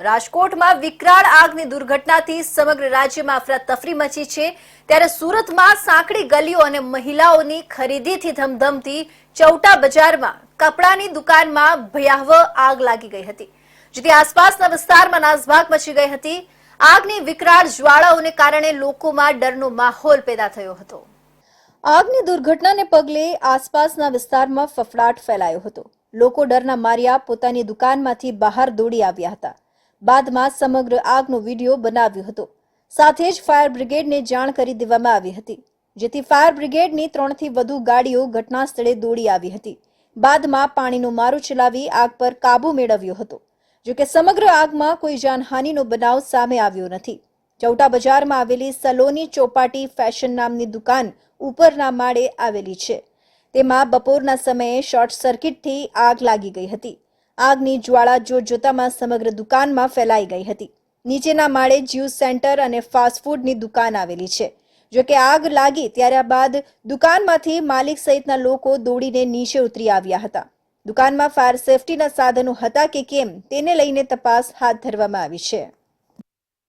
રાજકોટમાં વિકરાળ આગની દુર્ઘટનાથી સમગ્ર રાજ્યમાં અફરાતફરી મચી છે. ત્યારે સુરતમાં સાંકડી ગલીઓ અને મહિલાઓની ખરીદીથી ધમધમતી ચૌટા બજારમાં કપડાની દુકાનમાં ભયાવહ આગ લાગી ગઈ હતી. જેથી આસપાસના વિસ્તારમાં નાસભાગ મચી ગઈ હતી. આગની વિકરાળ જ્વાળાઓને કારણે લોકોમાં ડરનો માહોલ પેદા થયો હતો. આગની દુર્ઘટનાને પગલે આસપાસના વિસ્તારમાં ફફડાટ ફેલાયો હતો. લોકો ડરના માર્યા પોતાની દુકાનમાંથી બહાર દોડી આવ્યા હતા. બાદમાં સમગ્ર આગનો વીડિયો બનાવ્યો હતો. સાથે જ ફાયર બ્રિગેડને જાણ કરી દેવામાં આવી હતી. જેથી ફાયર બ્રિગેડની ત્રણથી વધુ ગાડીઓ ઘટના સ્થળે દોડી આવી હતી. બાદમાં પાણીનો મારો ચલાવી આગ પર કાબુ મેળવ્યો હતો. જોકે સમગ્ર આગમાં કોઈ જાનહાનિનો બનાવ સામે આવ્યો નથી. ચૌટા બજારમાં આવેલી સલોની ચોપાટી ફેશન નામની દુકાન ઉપરના માળે આવેલી છે. તેમાં બપોરના સમયે શોર્ટ સર્કિટથી આગ લાગી ગઈ હતી. આગની જ્વાળા જોતજોતામાં સમગ્ર દુકાનમાં ફેલાઈ ગઈ હતી. નીચેના માળે જ્યુસ સેન્ટર અને ફાસ્ટફૂડની દુકાન આવેલી છે. જો કે આગ લાગી ત્યારે બાદ દુકાનમાંથી માલિક સહિતના લોકો દોડીને નીચે ઉતરી આવ્યા હતા. દુકાનમાં ફાયર સેફટીના સાધનો હતા કે કેમ, તેને લઈને તપાસ હાથ ધરવામાં આવી છે.